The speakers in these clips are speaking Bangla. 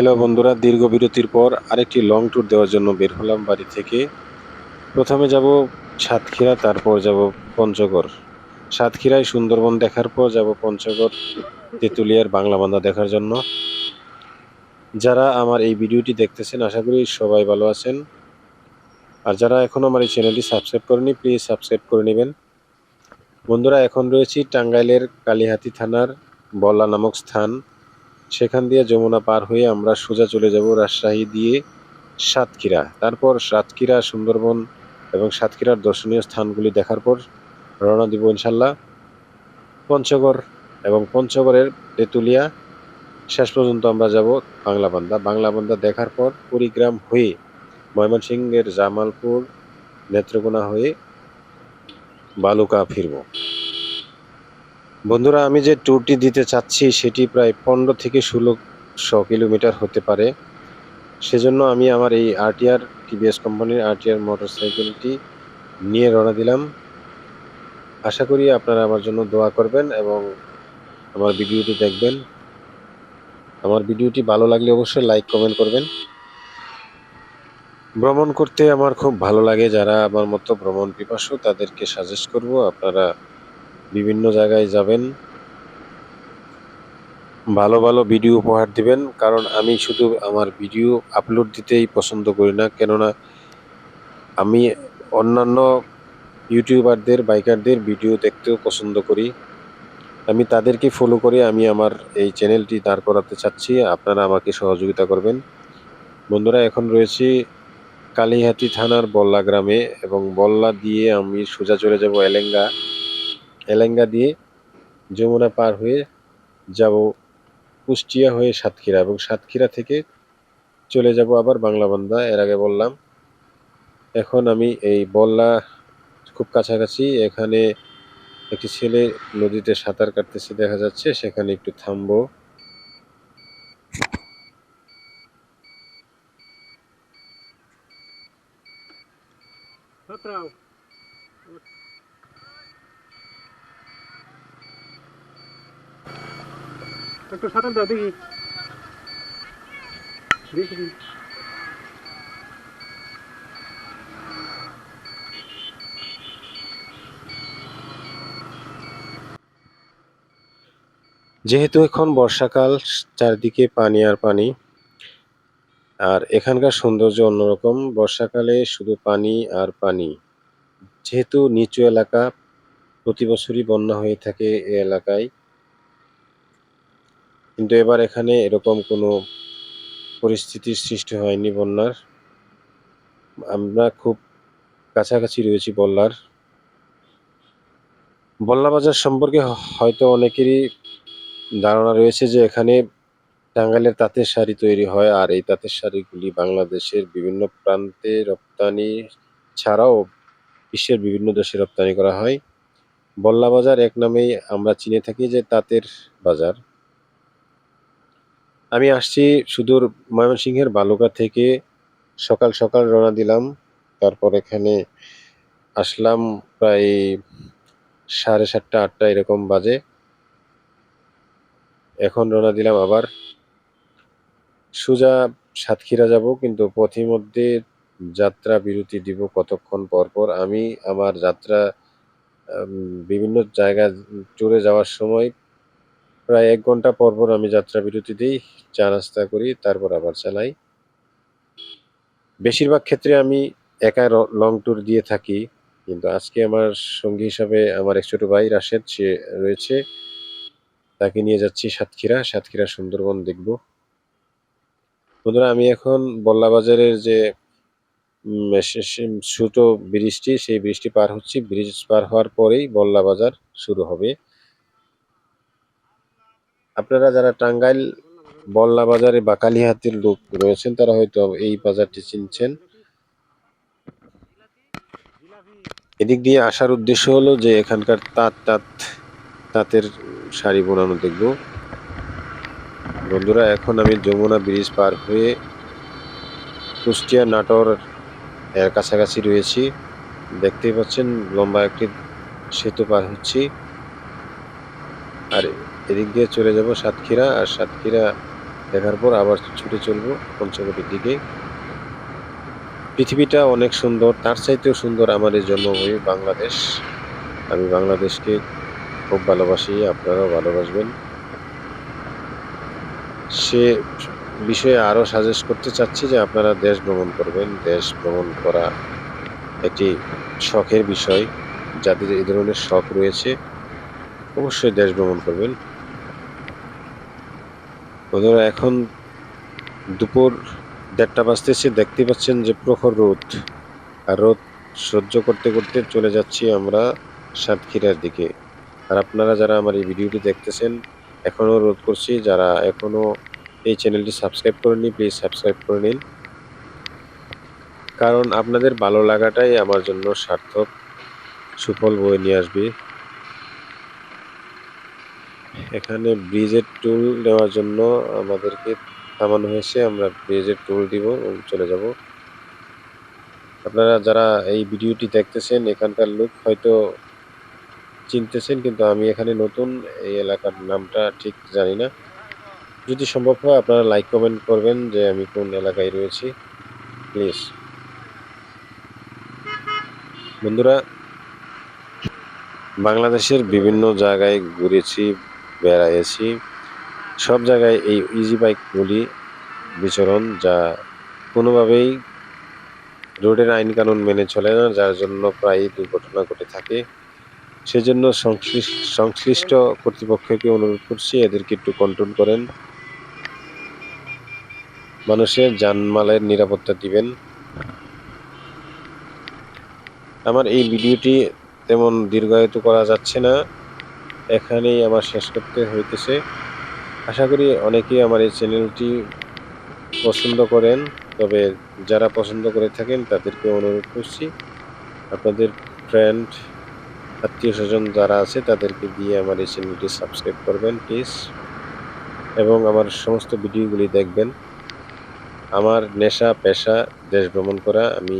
হ্যালো বন্ধুরা, দীর্ঘ বিরতির পর আরেকটি লং ট্যুর দেওয়ার জন্য বের হলাম বাড়ি থেকে। প্রথমে যাব সাতক্ষীরা, তারপর যাব পঞ্চগড়। সাতক্ষীরায় সুন্দরবন দেখার পর যাব পঞ্চগড়, তেঁতুলিয়ার বাংলা বান্ধা দেখার জন্য। যারা আমার এই ভিডিওটি দেখতেছেন, আশা করি সবাই ভালো আছেন। আর যারা এখন আমার এই চ্যানেলটি সাবস্ক্রাইব করেনি প্লিজ সাবস্ক্রাইব করে নেবেন। বন্ধুরা, এখন রয়েছি টাঙ্গাইলের কালীহাতি থানার বল্লা নামক স্থান। সেখান দিয়ে যমুনা পার হয়ে আমরা সোজা চলে যাব রাজশাহী দিয়ে সাতক্ষীরা। তারপর সাতক্ষীরা, সুন্দরবন এবং সাতক্ষীরার দর্শনীয় স্থানগুলি দেখার পর রওনা দিব ইনশাল্লাহ পঞ্চগড় এবং পঞ্চগড়ের তেঁতুলিয়া, শেষ পর্যন্ত আমরা যাব বাংলাবান্ধা বাংলাবান্ধা দেখার পর কুড়িগ্রাম হয়ে ময়মনসিংহের জামালপুর নেত্রকোনা হয়ে বালুকা ফিরব। বন্ধুরা, আমি যে ট্যুরটি দিতে চাচ্ছি সেটি প্রায় পনেরো থেকে ষোলোশো কিলোমিটার হতে পারে। সেজন্য আমি আমার এই আরটিআর টিভিএস কোম্পানির আরটিআর মোটরসাইকেলটি নিয়ে রওনা দিলাম। আশা করি আপনারা আমার জন্য দোয়া করবেন এবং আমার ভিডিওটি দেখবেন। আমার ভিডিওটি ভালো লাগলে অবশ্যই লাইক কমেন্ট করবেন। ভ্রমণ করতে আমার খুব ভালো লাগে। যারা আমার মতো ভ্রমণ পিপাসু, তাদেরকে সাজেস্ট করব আপনারা বিভিন্ন জায়গায় যাবেন। ভালো ভালো ভিডিও উপহার দিবেন। কারণ আমি শুধু আমার ভিডিও আপলোড দিতেই পছন্দ করি না। কেননা আমি অন্যান্য ইউটিউবারদের বাইকারদের ভিডিও দেখতেও পছন্দ করি। আমি তাদেরকে ফলো করে আমি আমার এই চ্যানেলটি দাঁড় করাতে চাচ্ছি। আপনারা আমাকে সহযোগিতা করবেন। বন্ধুরা, এখন রয়েছি কালীহাতি থানার বল্লা গ্রামে এবং বল্লা দিয়ে আমি সোজা চলে যাব এলেঙ্গা। এলেঙ্গা দিয়ে যমুনা পার হয়ে যাব কুষ্টিয়া হয়ে সাতক্ষীরা এবং সাতক্ষীরা থেকে চলে যাব আবার বাংলাবান্ধা এর আগে বললাম, এখন আমি এই বল্লা খুব কাছাকাছি, এখানে একটি ছেলে নদীতে সাঁতার কাটতেছে দেখা যাচ্ছে, সেখানে একটু থামবো Patrão. একটু দাও দেখি দেখি। যেহেতু এখন বর্ষাকাল, চারদিকে পানি আর পানি, আর এখানকার সৌন্দর্য অন্যরকম, বর্ষাকালে শুধু পানি আর পানি। যেহেতু নিচু এলাকা, প্রতি বছরই বন্যা হয়ে থাকে এ এলাকায় কিন্তু এবার এখানে এরকম কোনো পরিস্থিতির সৃষ্টি হয়নি বন্যার। আমরা খুব কাছাকাছি রয়েছি বল্লার। বল্লা বাজার সম্পর্কে হয়তো অনেকেরই ধারণা রয়েছে যে এখানে টাঙ্গাইলের তাঁতের শাড়ি তৈরি হয় আর এই তাঁতের শাড়িগুলি বাংলাদেশের বিভিন্ন প্রান্তে রপ্তানি ছাড়াও বিশ্বের বিভিন্ন দেশে রপ্তানি করা হয়। বল্লা বাজার এক নামেই আমরা চিনে থাকি যে তাঁতের বাজার। আমি আসছি সুদূর ময়মনসিংহের বালুকা থেকে সকাল সকাল রওনা দিলাম। তারপর এখানে আসলাম প্রায় সাড়ে সাতটা, আটটা এরকম বাজে। এখন রওনা দিলাম আবার। সোজা সাতক্ষীরা যাব, কিন্তু পথিমধ্যে যাত্রা বিরতি দিব কতক্ষণ পর পর। আমি আমার যাত্রা বিভিন্ন জায়গা ট্যুরে যাওয়ার সময় প্রায় এক ঘণ্টা পর পর আমি যাত্রা বিরতি দিই, চা নাস্তা করি, তারপর আবার চালাই। বেশিরভাগ ক্ষেত্রে আমি একা লং ট্যুর দিয়ে থাকি, কিন্তু আজকে আমার সঙ্গী হিসাবে আমার এক ছোট ভাই রাশেদ, সে রয়েছে। তাকে নিয়ে যাচ্ছি সাতক্ষীরা সাতক্ষীরা সুন্দরবন দেখব। বন্ধুরা, আমি এখন বল্লা বাজারের যে ছোট ব্রিজটি, সেই ব্রিজটি পার হচ্ছি। ব্রিজ পার হওয়ার পরেই বল্লা বাজার শুরু হবে। আপনারা যারা টাঙ্গাইল বল্লা বাজারে বা কালীহাতির লোক রয়েছেন, তারা হয়তো এই বাজারটি চিনছেন। এদিক দিয়ে আসার উদ্দেশ্য হলো যে এখানকার তাঁত তাঁত, তাঁতের শাড়ি বোনানো দেখব। বন্ধুরা, এখন আমি যমুনা ব্রিজ পার হয়ে কুষ্টিয়া নাটোর এর কাছাকাছি রয়েছি। দেখতেই পাচ্ছেন, লম্বা একটি সেতু পার হচ্ছি। আর এদিক দিয়ে চলে যাব সাতক্ষীরা, আর সাতক্ষীরা দেখার পর আবার ছুটে চলবো পঞ্চবটির দিকে। পৃথিবীটা অনেক সুন্দর, তার চাইতেও সুন্দর আমার এই জন্মভূমি বাংলাদেশ। আমি বাংলাদেশকে খুব ভালোবাসি, আপনারাও ভালোবাসবেন। সে বিষয়ে আরও সাজেস্ট করতে চাচ্ছি যে আপনারা দেশ ভ্রমণ করবেন। দেশ ভ্রমণ করা একটি শখের বিষয়। যাদের এই ধরনের শখ রয়েছে, অবশ্যই দেশ ভ্রমণ করবেন। বন্ধুরা, এখন দুপুর দেড়টা বাজতেছে। দেখতে পাচ্ছেন যে প্রখর রোদ। আর রোদ সহ্য করতে করতে চলে যাচ্ছি আমরা সাতক্ষীরার দিকে। আর আপনারা যারা আমার এই ভিডিওটি দেখতেছেন, এখনও রোধ করছি। যারা এখনও এই চ্যানেলটি সাবস্ক্রাইব করেননি, প্লিজ সাবস্ক্রাইব করে নিন। কারণ আপনাদের ভালো লাগাটাই আমার জন্য সার্থক, সুফল বয়ে নিয়ে আসবে। এখানে ব্রিজের টুল নেওয়ার জন্য আমাদেরকে থামানো হয়েছে। আমরা ব্রিজের টুল দিব এবং চলে যাব। আপনারা যারা এই ভিডিওটি দেখতেছেন, এখানকার লোক হয়তো চিনতেছেন, কিন্তু আমি এখানে নতুন। এই এলাকার নামটা ঠিক জানি না। যদি সম্ভব হয়, আপনারা লাইক কমেন্ট করবেন যে আমি কোন এলাকায় রয়েছি। প্লিজ বন্ধুরা, বাংলাদেশের বিভিন্ন জায়গায় ঘুরেছি। বেড়াইছি সব জায়গায় এই ইজি বাইকগুলি বিচরণ যা কোনোভাবেই রোডের আইন কানুন মেনে চলে না, যার জন্য প্রায়ই দুর্ঘটনা ঘটে থাকে। সেজন্য সংশ্লিষ্ট কর্তৃপক্ষকে অনুরোধ করছি, এদেরকে একটু কন্ট্রোল করেন। মানুষের জানমালের নিরাপত্তা দিবেন। আমার এই ভিডিওটি তেমন দীর্ঘায়িত করা যাচ্ছে না। এখানেই আমার শেষ করতে হইতেছে। আশা করি অনেকেই আমার এই চ্যানেলটি পছন্দ করেন, তবে যারা পছন্দ করে থাকেন তাদেরকে অনুরোধ করছি, আপনাদের ফ্রেন্ড আত্মীয় স্বজন যারা আছে তাদেরকে দিয়ে আমার এই চ্যানেলটি সাবস্ক্রাইব করবেন প্লিজ এবং আমার সমস্ত ভিডিওগুলি দেখবেন। আমার নেশা, পেশা, দেশ ভ্রমণ করা আমি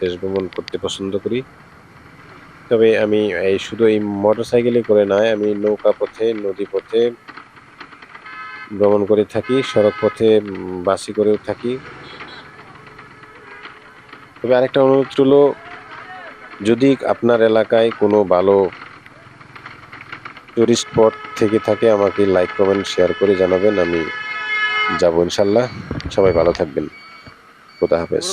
দেশ ভ্রমণ করতে পছন্দ করি। তবে আমি, এই শুধু এই মোটর সাইকেলে করে নয়, আমি নৌকা পথে, নদী পথে ভ্রমণ করে থাকি, সড়ক পথে বাসে করেও থাকি। তবে আরেকটা অনুরোধ রইল, যদি আপনার এলাকায় কোনো ভালো টুরিস্ট স্পট থেকে থাকে, আমাকে লাইক কমেন্ট শেয়ার করে জানাবেন, আমি যাব ইনশাল্লাহ সবাই ভালো থাকবেন। খোদা হাফেজ।